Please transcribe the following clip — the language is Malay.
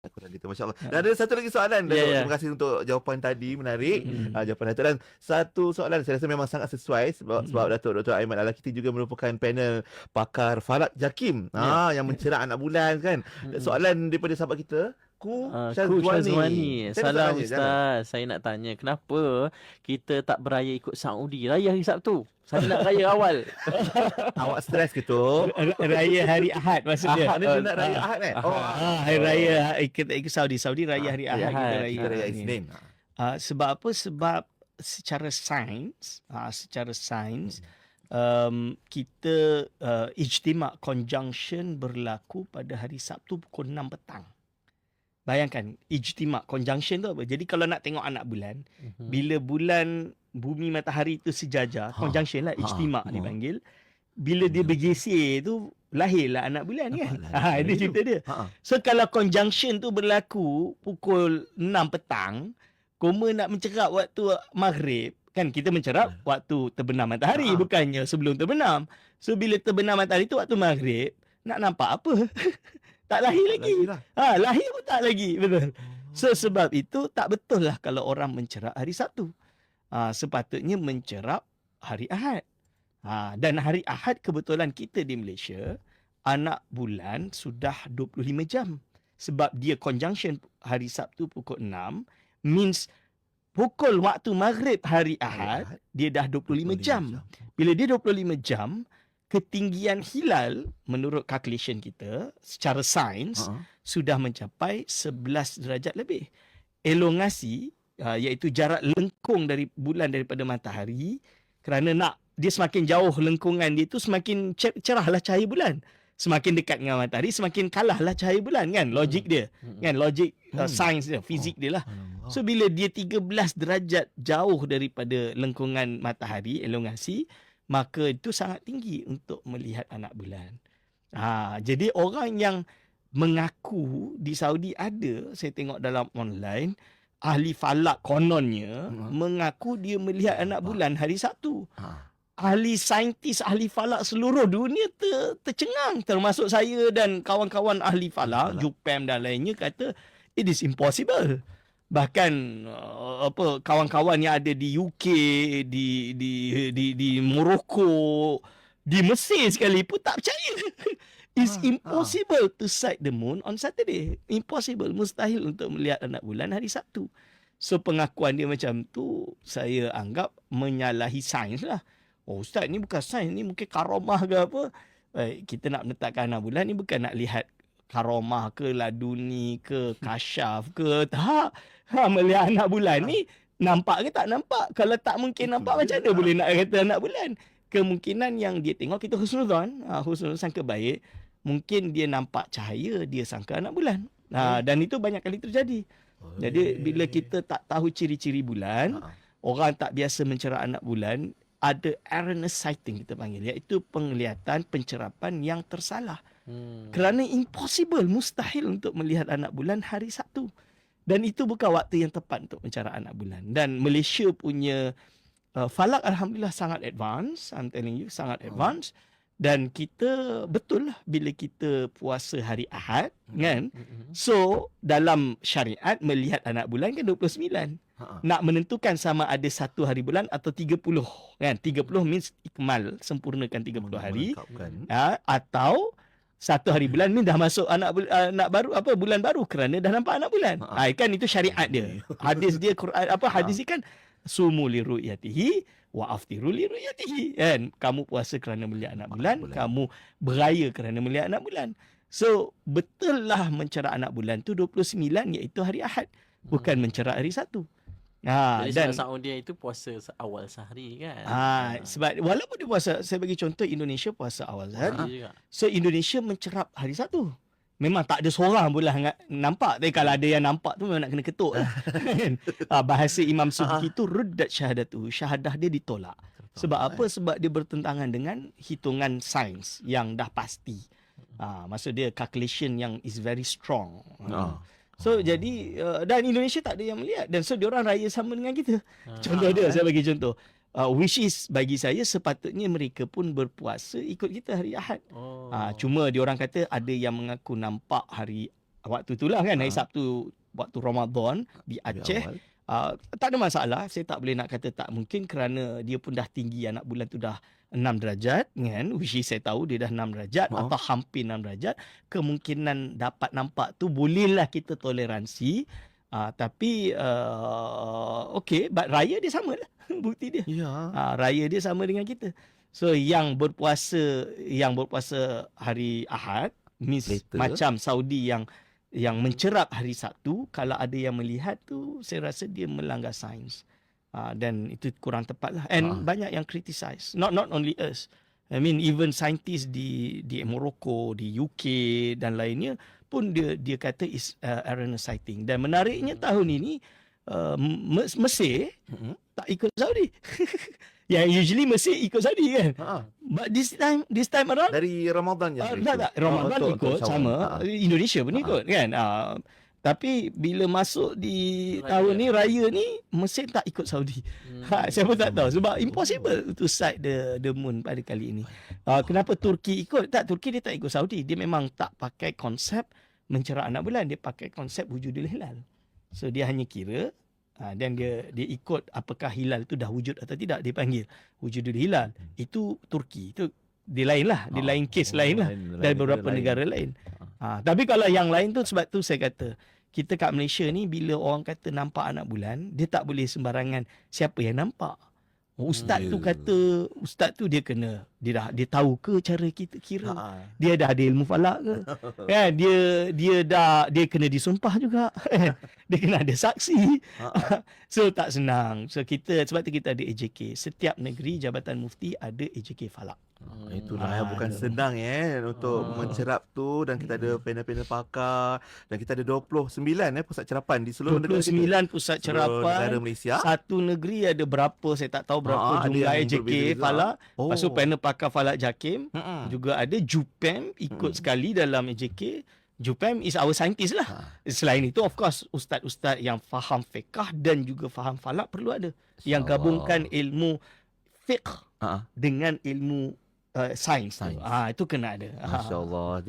Kurang gitu Masya Allah Dan ada satu lagi soalan Ya, Datuk. ya. Terima kasih untuk jawapan tadi Menarik Hmm. uh, Jawapan Datuk Dan satu soalan Saya rasa memang sangat sesuai Sebab, Hmm. sebab Datuk Dr. Aiman Al-Akiti juga merupakan panel Pakar Falak Jakim Ya. ah, Yang mencerak anak bulan kan Hmm. Soalan daripada sahabat kita Ku Uh, Syazwani, Ku Syazwani. Salam tanya, Ustaz. jangan. Saya nak tanya kenapa kita tak beraya ikut Saudi raya hari Sabtu? Saya nak raya awal. Awak stres ke tu? Raya hari Ahad maksudnya. Ahad ni dia nak raya Ahad kan? Oh, Ah, hari raya kita ikut Saudi. Saudi raya hari Hari Ahad, kita raya. kita raya ni. Isnin. Ah, sebab apa? Sebab secara sains, ah, secara sains um, kita uh, ijtimak conjunction berlaku pada hari Sabtu pukul 6 petang. Bayangkan ijtimak conjunction tu apa? Jadi kalau nak tengok anak bulan, Mhm. bila bulan bumi matahari itu sejajar, Ha. conjunction lah, Ha. ijtimak Ha. dipanggil. Bila dia bergeser tu lahirlah anak bulan kan. Nampaklah Ha, itu cerita dia. Ha. So kalau conjunction tu berlaku pukul 6 petang, koma nak mencerap waktu maghrib, kan kita mencerap waktu terbenam matahari Ha. bukannya sebelum terbenam. So bila terbenam matahari tu waktu maghrib, nak nampak apa? tak lahir lagi. Ha, lahir pun tak lagi, betul. So sebab itu tak betul lah kalau orang mencerap hari Sabtu. Ha, sepatutnya mencerap hari Ahad. Ha, dan hari Ahad kebetulan kita di Malaysia anak bulan sudah 25 jam. Sebab dia conjunction hari Sabtu pukul 6 means pukul waktu maghrib hari Ahad dia dah 25, jam. Bila dia 25 jam, ketinggian hilal menurut calculation kita secara sains Ha. sudah mencapai 11 derajat lebih. Elongasi uh, iaitu jarak lengkung dari bulan daripada matahari kerana nak dia semakin jauh lengkungan dia tu semakin cer- cerahlah cahaya bulan. Semakin dekat dengan matahari semakin kalahlah cahaya bulan kan logik dia. Mhm. Kan logik uh, Hmm. sains dia, fizik dia lah. Oh. So bila dia 13 derajat jauh daripada lengkungan matahari elongasi maka itu sangat tinggi untuk melihat anak bulan. Ha, jadi orang yang mengaku di Saudi ada saya tengok dalam online ahli falak kononnya Hmm. mengaku dia melihat anak bulan hari Sabtu. Ha. Ahli saintis ahli falak seluruh dunia ter, tercengang termasuk saya dan kawan-kawan ahli falak, Falak. Jupem dan lainnya kata it is impossible. Bahkan uh, apa kawan-kawan yang ada di UK, di di di di Morocco, di Mesir sekalipun tak percaya. It's Ah, impossible to sight the moon on Saturday. Impossible, mustahil untuk melihat anak bulan hari Sabtu. So pengakuan dia macam tu saya anggap menyalahi sains lah. Oh ustaz ni bukan sains ni mungkin karomah ke apa. Eh, kita nak menetapkan anak bulan ni bukan nak lihat karomah ke laduni ke kasyaf ke tak. Ha, melihat anak bulan ni nampak ke tak nampak. Kalau tak mungkin nampak macam mana boleh nak kata anak bulan. Kemungkinan yang dia tengok kita husnuzan. Ha, husnuzan sangka baik. Mungkin dia nampak cahaya dia sangka anak bulan. Ha, dan itu banyak kali terjadi. Jadi bila kita tak tahu ciri-ciri bulan, Ha. orang tak biasa mencerah anak bulan, ada erroneous sighting kita panggil iaitu penglihatan pencerapan yang tersalah. Hmm. Kerana impossible, mustahil untuk melihat anak bulan hari Sabtu. Dan itu bukan waktu yang tepat untuk mencerah anak bulan. Dan Malaysia punya uh, falak alhamdulillah sangat advance, I'm telling you sangat Hmm. advance. Dan kita betul lah bila kita puasa hari Ahad Hmm. kan. Mhm. So dalam syariat melihat anak bulan kan 29 Ha. nak menentukan sama ada satu hari bulan atau 30 kan 30 means ikmal sempurnakan 30 hari Melengkapkan. ya, atau satu hari bulan ni dah masuk anak bul- uh, nak baru apa bulan baru kerana dah nampak anak bulan. Ha. ha, kan itu syariat dia. Hadis dia Quran apa hadis ni kan sumu li ru'yatihi wa aftiru li ru'yatihi. Kan kamu puasa kerana melihat anak bulan, bulan. kamu beraya kerana melihat anak bulan. So betul lah mencerah anak bulan tu 29 iaitu hari Ahad bukan mencerah hari Sabtu ha Jadi dan dan Saudi itu puasa awal sehari kan. Ah, sebab walaupun dia puasa, saya bagi contoh Indonesia puasa awal Sehari juga. So Indonesia mencerap hari Sabtu. Memang tak ada seorang pun lah nampak. Tapi kalau ada yang nampak tu memang nak kena ketuk lah. Kan? ah, bahasa Imam Subki tu ruddat syahadatu. Syahadah dia ditolak. Sebab apa? Sebab dia bertentangan dengan hitungan sains yang dah pasti. Ah, maksud dia calculation yang is very strong. Ha. So jadi uh, dan Indonesia tak ada yang melihat dan so diorang raya sama dengan kita. Ah. Contoh dia saya bagi contoh. Uh, which is bagi saya sepatutnya mereka pun berpuasa ikut kita hari Ahad. Oh. Ah cuma diorang kata ada yang mengaku nampak hari waktu itulah kan hari Ha. Sabtu waktu Ramadan di Di Aceh awal. Uh, tak ada masalah saya tak boleh nak kata tak mungkin kerana dia pun dah tinggi anak bulan tu dah 6 darajat kan which is saya tahu dia dah 6 darajat Oh. atau hampir 6 darajat kemungkinan dapat nampak tu bolehlah kita toleransi uh, tapi uh, okay but raya dia sama lah bukti dia Ya. uh, raya dia sama dengan kita so yang berpuasa yang berpuasa hari Ahad means Later. macam Saudi yang yang mencerap hari Sabtu kalau ada yang melihat tu saya rasa dia melanggar sains uh, dan itu kurang tepat lah and Ah. banyak yang criticize not not only us I mean even scientists di di Morocco di UK dan lainnya pun dia dia kata is uh, erroneous sighting dan menariknya tahun ini uh, Mes- Mesir Mm-mm. tak ikut Saudi. yang usually Mesir ikut Saudi kan. Ha. But this time this time around Dari Ramadan je. uh, tak ikut. tak Ramadan Oh, ikut betul, sama Ha. Indonesia pun Ha. ikut kan. Uh, tapi bila masuk di Raya. tahun ni raya ni Mesir tak ikut Saudi. Hmm. Ha, saya pun tak tahu sebab impossible to sight the the moon pada kali ini. Uh, kenapa Turki ikut? Tak Turki dia tak ikut Saudi. Dia memang tak pakai konsep mencerah anak bulan, dia pakai konsep wujudul hilal. So dia hanya kira uh, dan dia dia ikut apakah hilal tu dah wujud atau tidak dia panggil wujudul hilal. Itu Turki. Itu dia lain lah, dia Ah, lain kes oh, lain lah lain- lain- beberapa lain. negara lain. Ha, tapi kalau yang lain tu sebab tu saya kata kita kat Malaysia ni bila orang kata nampak anak bulan dia tak boleh sembarangan siapa yang nampak. Ustaz Hmm, tu ya. kata ustaz tu dia kena dia dah dia tahu ke cara kita kira. Ha. Dia dah ada ilmu falak ke? kan dia dia dah dia kena disumpah juga. kan? dia kena ada saksi. Ha. So tak senang. So kita sebab tu kita ada AJK. Setiap negeri Jabatan Mufti ada AJK falak. Ah, Itulah Ah, bukan ada. senang ya untuk Ah. mencerap tu dan kita ada panel-panel pakar dan kita ada 29 eh pusat cerapan di seluruh negara kita. 29 pusat Seluruh negara cerapan. Malaysia. Satu negeri ada berapa saya tak tahu berapa Ah, jumlah AJK berbeza-beza. falak. Oh. Lepas tu panel pakar falak Jakim Mm-mm. juga ada Jupem ikut Mm. sekali dalam AJK. Jupem is our scientist lah. Ha. Selain itu of course ustaz-ustaz yang faham fiqh dan juga faham falak perlu ada. Yang gabungkan ilmu fiqh Ha. dengan ilmu uh, sains. tu. Sains. Ah itu kena ada. Ah. Masya-Allah.